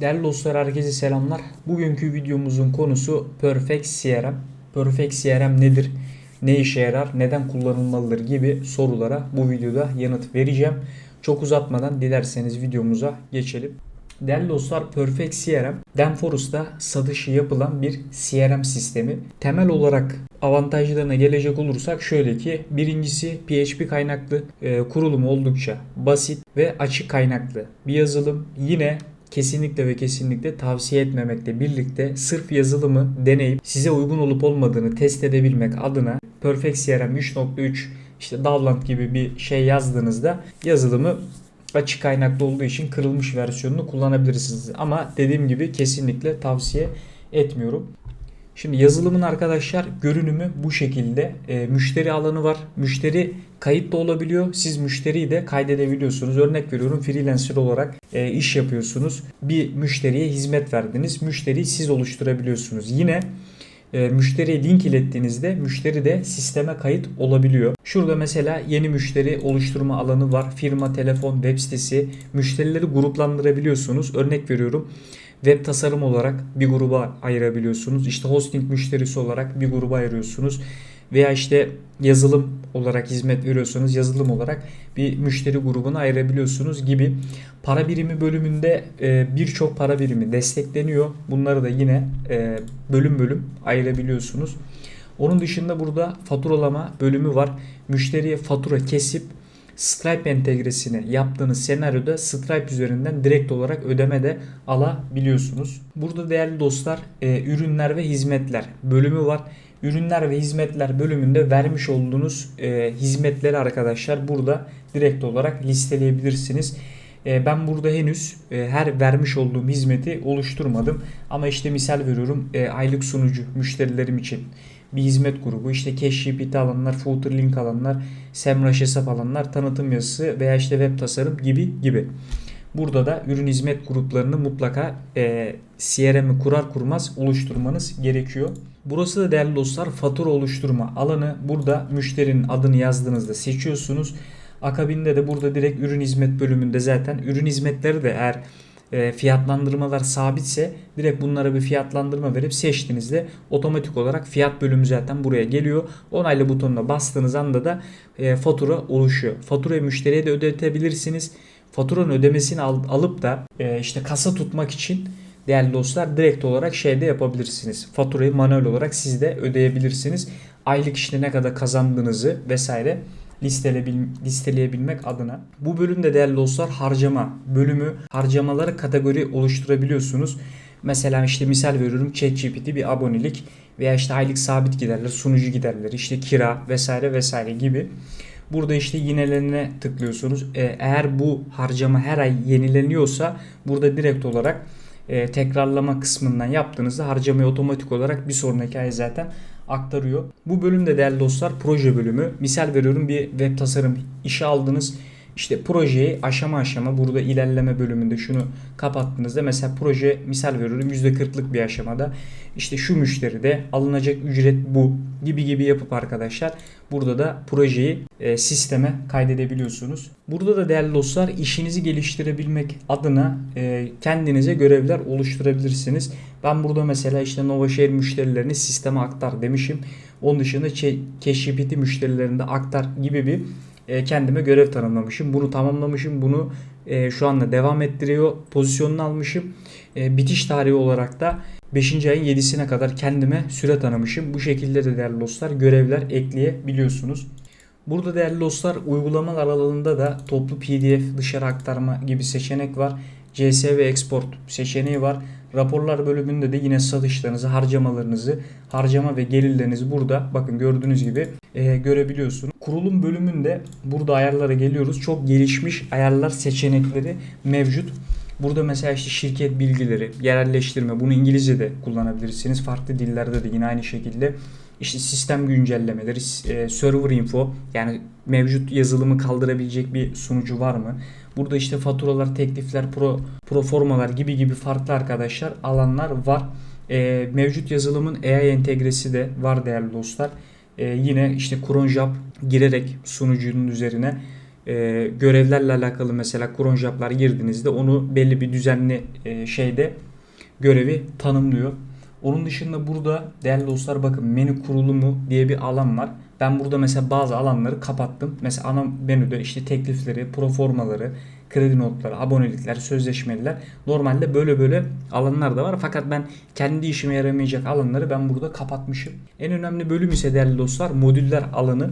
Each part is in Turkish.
Değerli dostlar herkese selamlar. Bugünkü videomuzun konusu Perfect CRM. Perfect CRM nedir? Ne işe yarar? Neden kullanılmalıdır gibi sorulara bu videoda yanıt vereceğim. Çok uzatmadan dilerseniz videomuza geçelim. Değerli dostlar Perfect CRM, Danforus'ta satışı yapılan bir CRM sistemi. Temel olarak avantajlarına gelecek olursak şöyle ki birincisi PHP kaynaklı e, kurulumu oldukça basit ve açık kaynaklı bir yazılım. Yine kesinlikle ve kesinlikle tavsiye etmemekle birlikte sırf yazılımı deneyip size uygun olup olmadığını test edebilmek adına Perfect CRM 3.3 işte Davlant gibi bir şey yazdığınızda yazılımı açık kaynaklı olduğu için kırılmış versiyonunu kullanabilirsiniz. Ama dediğim gibi kesinlikle tavsiye etmiyorum. Şimdi yazılımın arkadaşlar görünümü bu şekilde. E, müşteri alanı var. Müşteri kayıt da olabiliyor. Siz müşteriyi de kaydedebiliyorsunuz. Örnek veriyorum freelancer olarak e, iş yapıyorsunuz. Bir müşteriye hizmet verdiniz. Müşteriyi siz oluşturabiliyorsunuz. Yine e, müşteriye link ilettiğinizde müşteri de sisteme kayıt olabiliyor. Şurada mesela yeni müşteri oluşturma alanı var. Firma, telefon, web sitesi. Müşterileri gruplandırabiliyorsunuz. Örnek veriyorum web tasarım olarak bir gruba ayırabiliyorsunuz. İşte hosting müşterisi olarak bir gruba ayırıyorsunuz. Veya işte yazılım olarak hizmet veriyorsanız yazılım olarak bir müşteri grubuna ayırabiliyorsunuz gibi. Para birimi bölümünde e, birçok para birimi destekleniyor. Bunları da yine e, bölüm bölüm ayırabiliyorsunuz. Onun dışında burada faturalama bölümü var. Müşteriye fatura kesip Stripe entegresini yaptığınız senaryoda Stripe üzerinden direkt olarak ödeme de alabiliyorsunuz. Burada değerli dostlar e, ürünler ve hizmetler bölümü var. Ürünler ve hizmetler bölümünde vermiş olduğunuz e, hizmetleri arkadaşlar burada direkt olarak listeleyebilirsiniz. E, ben burada henüz e, her vermiş olduğum hizmeti oluşturmadım. Ama işte misal veriyorum e, aylık sunucu müşterilerim için bir hizmet grubu. İşte CashGPT alanlar, Footer Link alanlar, SEMrush hesap alanlar, tanıtım yazısı veya işte web tasarım gibi gibi. Burada da ürün hizmet gruplarını mutlaka e, CRM'i kurar kurmaz oluşturmanız gerekiyor. Burası da değerli dostlar fatura oluşturma alanı. Burada müşterinin adını yazdığınızda seçiyorsunuz. Akabinde de burada direkt ürün hizmet bölümünde zaten ürün hizmetleri de eğer e, fiyatlandırmalar sabitse direkt bunlara bir fiyatlandırma verip seçtiğinizde otomatik olarak fiyat bölümü zaten buraya geliyor. Onaylı butonuna bastığınız anda da e, fatura oluşuyor. Faturayı müşteriye de ödetebilirsiniz. Faturanın ödemesini al, alıp da e, işte kasa tutmak için değerli dostlar direkt olarak şeyde yapabilirsiniz. Faturayı manuel olarak siz de ödeyebilirsiniz. Aylık işte ne kadar kazandığınızı vesaire listeleyebilmek adına. Bu bölümde değerli dostlar harcama bölümü harcamaları kategori oluşturabiliyorsunuz. Mesela işte misal veriyorum ChatGPT bir abonelik veya işte aylık sabit giderler, sunucu giderleri, işte kira vesaire vesaire gibi. Burada işte yinelerine tıklıyorsunuz. Ee, eğer bu harcama her ay yenileniyorsa burada direkt olarak e, tekrarlama kısmından yaptığınızda harcamayı otomatik olarak bir sonraki ay zaten aktarıyor. Bu bölümde değerli dostlar proje bölümü. Misal veriyorum bir web tasarım işi aldınız. İşte projeyi aşama aşama burada ilerleme bölümünde şunu kapattığınızda mesela proje misal veriyorum %40'lık bir aşamada işte şu müşteride alınacak ücret bu gibi gibi yapıp arkadaşlar burada da projeyi e, sisteme kaydedebiliyorsunuz. Burada da değerli dostlar işinizi geliştirebilmek adına e, kendinize görevler oluşturabilirsiniz. Ben burada mesela işte NovaShare müşterilerini sisteme aktar demişim. Onun dışında CashGPT müşterilerinde aktar gibi bir e, kendime görev tanımlamışım. Bunu tamamlamışım. Bunu e, şu anda devam ettiriyor. Pozisyonunu almışım. E, bitiş tarihi olarak da 5. ayın 7'sine kadar kendime süre tanımışım. Bu şekilde de değerli dostlar görevler ekleyebiliyorsunuz. Burada değerli dostlar uygulamalar alanında da toplu PDF dışarı aktarma gibi seçenek var. CS ve export seçeneği var. Raporlar bölümünde de yine satışlarınızı, harcamalarınızı, harcama ve gelirlerinizi burada bakın gördüğünüz gibi e, görebiliyorsunuz. Kurulum bölümünde burada ayarlara geliyoruz. Çok gelişmiş ayarlar seçenekleri mevcut. Burada mesela işte şirket bilgileri, yerelleştirme, bunu İngilizce de kullanabilirsiniz. Farklı dillerde de yine aynı şekilde işte sistem güncellemeleri, e, server info yani mevcut yazılımı kaldırabilecek bir sunucu var mı? Burada işte faturalar, teklifler, pro, pro formalar gibi gibi farklı arkadaşlar alanlar var. E, mevcut yazılımın AI entegresi de var değerli dostlar. E, yine işte cron girerek sunucunun üzerine e, görevlerle alakalı mesela cron job'lar girdiğinizde onu belli bir düzenli e, şeyde görevi tanımlıyor. Onun dışında burada değerli dostlar bakın menü kurulumu diye bir alan var. Ben burada mesela bazı alanları kapattım. Mesela ana menüde işte teklifleri, proformaları, kredi notları, abonelikler, sözleşmeler. Normalde böyle böyle alanlar da var. Fakat ben kendi işime yaramayacak alanları ben burada kapatmışım. En önemli bölüm ise değerli dostlar modüller alanı.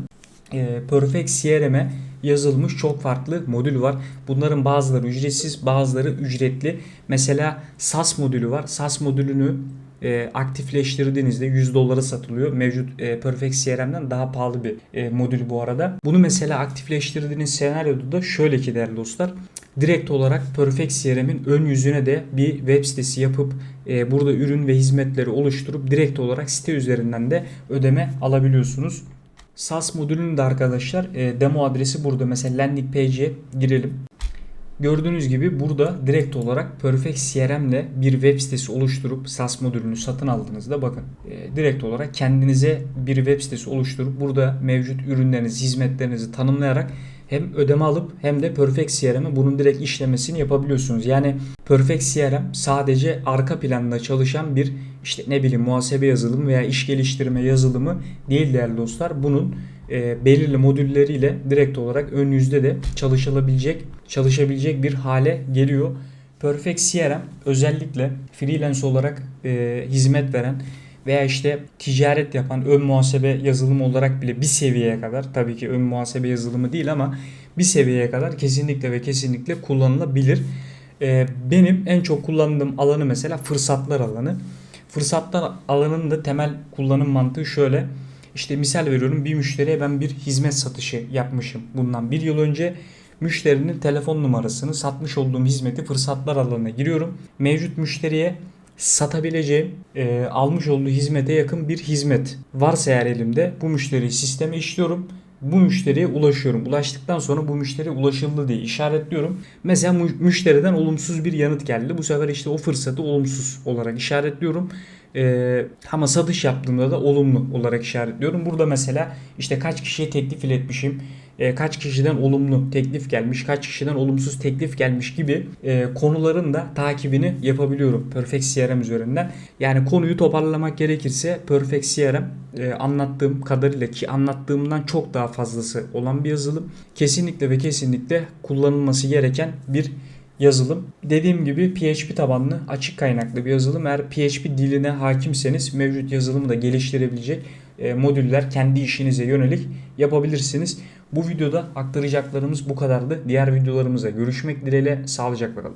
E, Perfect CRM'e yazılmış çok farklı modül var. Bunların bazıları ücretsiz, bazıları ücretli. Mesela SAS modülü var. SAS modülünü e, aktifleştirdiğinizde 100 dolara satılıyor. Mevcut e, Perfect CRM'den daha pahalı bir e, modül bu arada. Bunu mesela aktifleştirdiğiniz senaryoda da şöyle ki değerli dostlar. Direkt olarak Perfect CRM'in ön yüzüne de bir web sitesi yapıp e, burada ürün ve hizmetleri oluşturup direkt olarak site üzerinden de ödeme alabiliyorsunuz. SAS modülünün de arkadaşlar e, demo adresi burada. Mesela landing page'e girelim. Gördüğünüz gibi burada direkt olarak Perfect CRM ile bir web sitesi oluşturup SAS modülünü satın aldığınızda bakın e, direkt olarak kendinize bir web sitesi oluşturup burada mevcut ürünlerinizi, hizmetlerinizi tanımlayarak hem ödeme alıp hem de Perfect CRM'e bunun direkt işlemesini yapabiliyorsunuz. Yani Perfect CRM sadece arka planda çalışan bir işte ne bileyim muhasebe yazılımı veya iş geliştirme yazılımı değil değerli dostlar. Bunun e, belirli modülleriyle direkt olarak ön yüzde de çalışılabilecek çalışabilecek bir hale geliyor. Perfect CRM özellikle freelance olarak e, hizmet veren veya işte ticaret yapan ön muhasebe yazılımı olarak bile bir seviyeye kadar tabii ki ön muhasebe yazılımı değil ama bir seviyeye kadar kesinlikle ve kesinlikle kullanılabilir. E, benim en çok kullandığım alanı mesela fırsatlar alanı. Fırsatlar alanının da temel kullanım mantığı şöyle. İşte misal veriyorum bir müşteriye ben bir hizmet satışı yapmışım bundan bir yıl önce. Müşterinin telefon numarasını satmış olduğum hizmeti fırsatlar alanına giriyorum. Mevcut müşteriye satabileceğim e, almış olduğu hizmete yakın bir hizmet varsa eğer elimde bu müşteriyi sisteme işliyorum bu müşteriye ulaşıyorum. Ulaştıktan sonra bu müşteriye ulaşıldı diye işaretliyorum. Mesela müşteriden olumsuz bir yanıt geldi. Bu sefer işte o fırsatı olumsuz olarak işaretliyorum. Ee, ama satış yaptığımda da olumlu olarak işaretliyorum. Burada mesela işte kaç kişiye teklif iletmişim, e, kaç kişiden olumlu teklif gelmiş, kaç kişiden olumsuz teklif gelmiş gibi e, konuların da takibini yapabiliyorum Perfect CRM üzerinden. Yani konuyu toparlamak gerekirse Perfect CRM e, anlattığım kadarıyla ki anlattığımdan çok daha fazlası olan bir yazılım. Kesinlikle ve kesinlikle kullanılması gereken bir yazılım. Dediğim gibi PHP tabanlı açık kaynaklı bir yazılım. Eğer PHP diline hakimseniz mevcut yazılımı da geliştirebilecek e, modüller kendi işinize yönelik yapabilirsiniz. Bu videoda aktaracaklarımız bu kadardı. Diğer videolarımızda görüşmek dileğiyle sağlıcakla kalın.